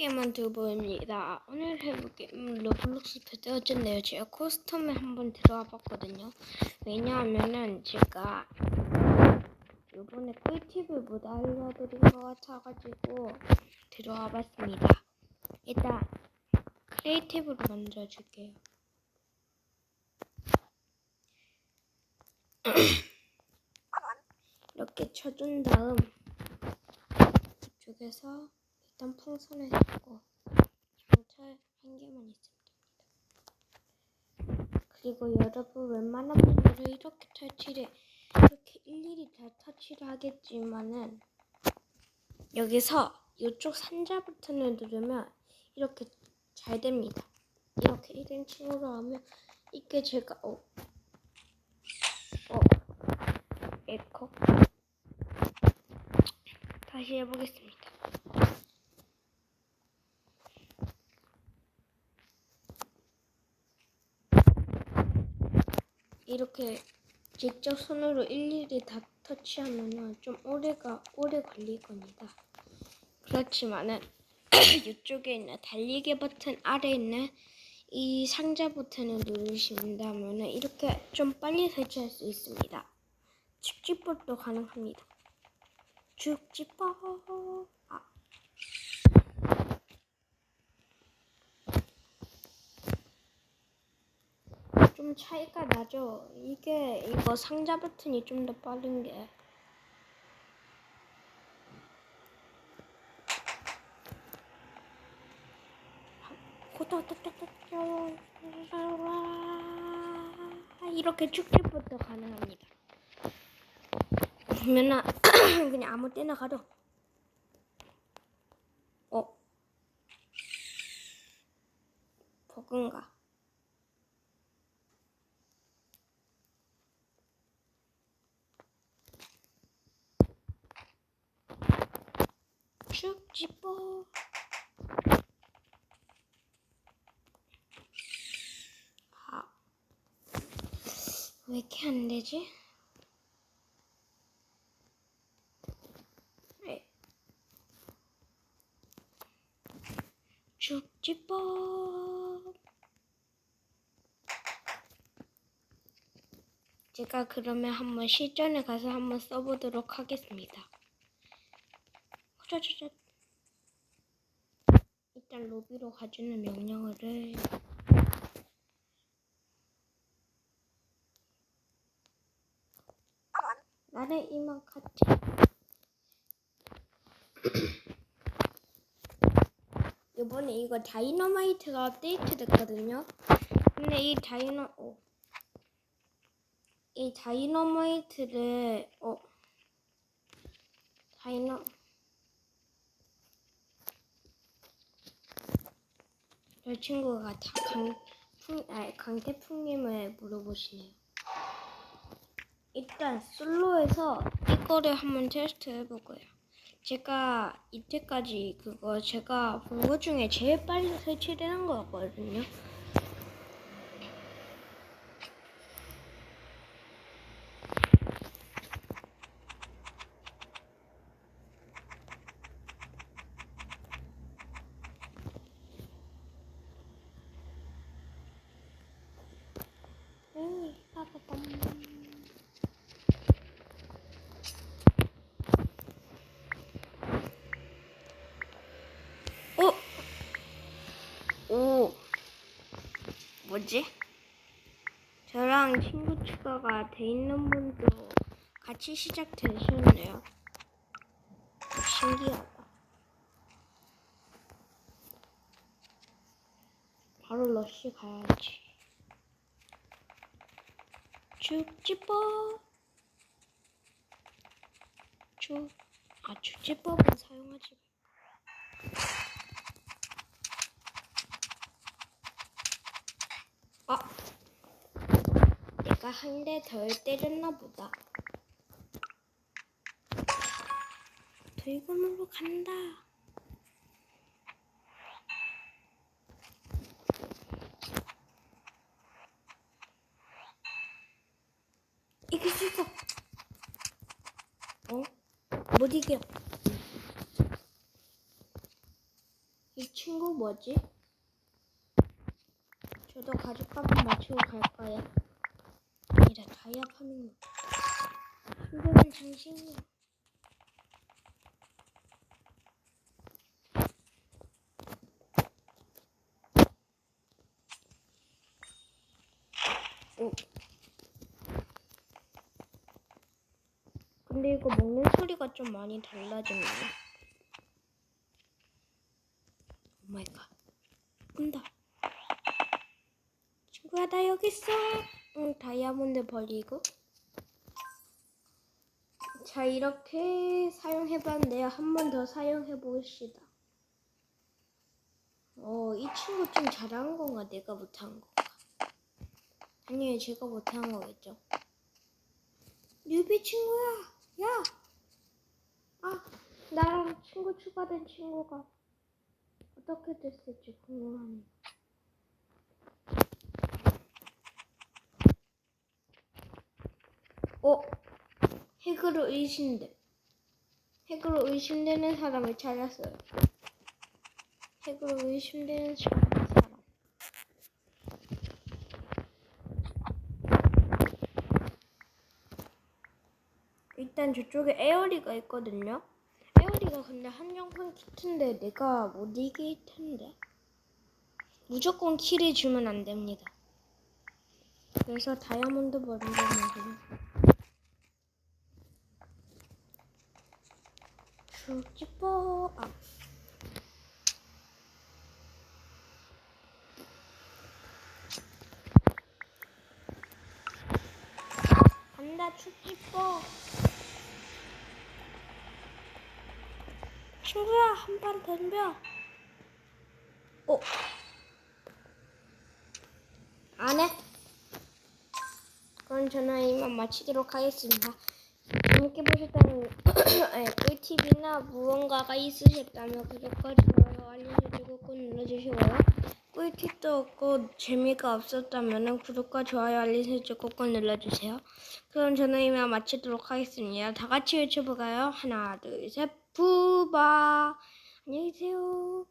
게임만 들어보입니다. 오늘 해볼 게임 로블록스 배드어젠데요. 제가 커스텀에 한번 들어와 봤거든요. 왜냐하면은 제가 이번에 꿀팁을 못 알려드린 것 같아가지고 들어와 봤습니다. 일단 크리에이티브로 먼저 줄게요. 이렇게 쳐준 다음 이쪽에서 일단 풍선을 잡고 경찰 한 개만 있으면 됩니다. 그리고 여러분 웬만한 분들은 이렇게 터치를 이렇게 일일이 다 터치를 하겠지만은 여기서 이쪽 상자 버튼을 누르면 이렇게 잘 됩니다. 이렇게 1인칭으로 하면 이게 제가 어, 어, 에코 다시 해보겠습니다. 이렇게 직접 손으로 일일이 다 터치하면 좀 오래가 오래 걸릴 겁니다. 그렇지만은 이쪽에 있는 달리기 버튼 아래 있는 이 상자 버튼을 누르신다면 이렇게 좀 빨리 설치할 수 있습니다. 축지법도 가능합니다. 축지법 아. 좀 차이가 나죠. 이게 이거 상자 버튼이 좀 더 빠른 게. 이렇게 축제부터 가능합니다. 그러면은 그냥 아무 때나 가도 어 버그인가? 축지법 아, 왜 이렇게 안 되지? 네. 축지법 제가 그러면 한번 실전에 가서 한번 써보도록 하겠습니다. 짜자자. 일단 로비로 가주는 명령어를 나를 이만 같이 이번에 이거 다이너마이트가 업데이트 됐거든요. 근데 이 다이너 어. 이 다이너마이트를 어 다이너 저 친구가 다 강, 풍, 아, 강태풍님을 물어보시네요. 일단 솔로에서 이거를 한번 테스트 해보고요. 제가 이때까지 그거 제가 본 것 중에 제일 빨리 설치되는 거였거든요. 음, 빠바밤. 어? 오. 뭐지? 저랑 친구 추가가 돼 있는 분도 같이 시작되셨네요. 신기하다. 바로 러쉬 가야지. 축지법. 축, 아, 축지법은 사용하지 내가 한 대 덜 때렸나 보다. 돌고물로 간다. 이길 수 있어. 어? 못 이겨. 이 친구 뭐지? 저도 가죽값을 맞추고 갈 거예요. 다이아 파밍. 이거는 당신이요. 오. 근데 이거 먹는 소리가 좀 많이 달라졌네. 오 마이 갓. 온다. 친구야, 나 여기 있어. 응, 다이아몬드 버리고. 자, 이렇게 사용해봤는데요. 한 번 더 사용해봅시다. 어, 이 친구 좀 잘한 건가? 내가 못한 건가? 아니에요, 제가 못한 거겠죠. 뉴비 친구야, 야! 아, 나랑 친구 추가된 친구가 어떻게 됐을지 궁금하네. 어? 핵으로 의심돼. 핵으로 의심되는 사람을 찾았어요. 핵으로 의심되는 사람. 일단 저쪽에 에어리가 있거든요. 에어리가 근데 한정판 키트인데 내가 못 이길 텐데. 무조건 키를 주면 안 됩니다. 그래서 다이아몬드 버린 거는 죽지뻐 아. 간다 죽지뻐 친구야 한 판 덤벼 어? 안 해? 그럼 저는 이만 마치도록 하겠습니다. 재밌게 보셨다면 네, 꿀팁이나 무언가가 있으셨다면 구독과 좋아요 설정 꼭 눌러주시고요. 꿀팁도 없고 재미가 없었다면 구독과 좋아요 설정 꼭 눌러주세요. 그럼 저는 이만 마치도록 하겠습니다. 다 같이 외쳐볼까요? 하나 둘셋 푸바 안녕히 계세요.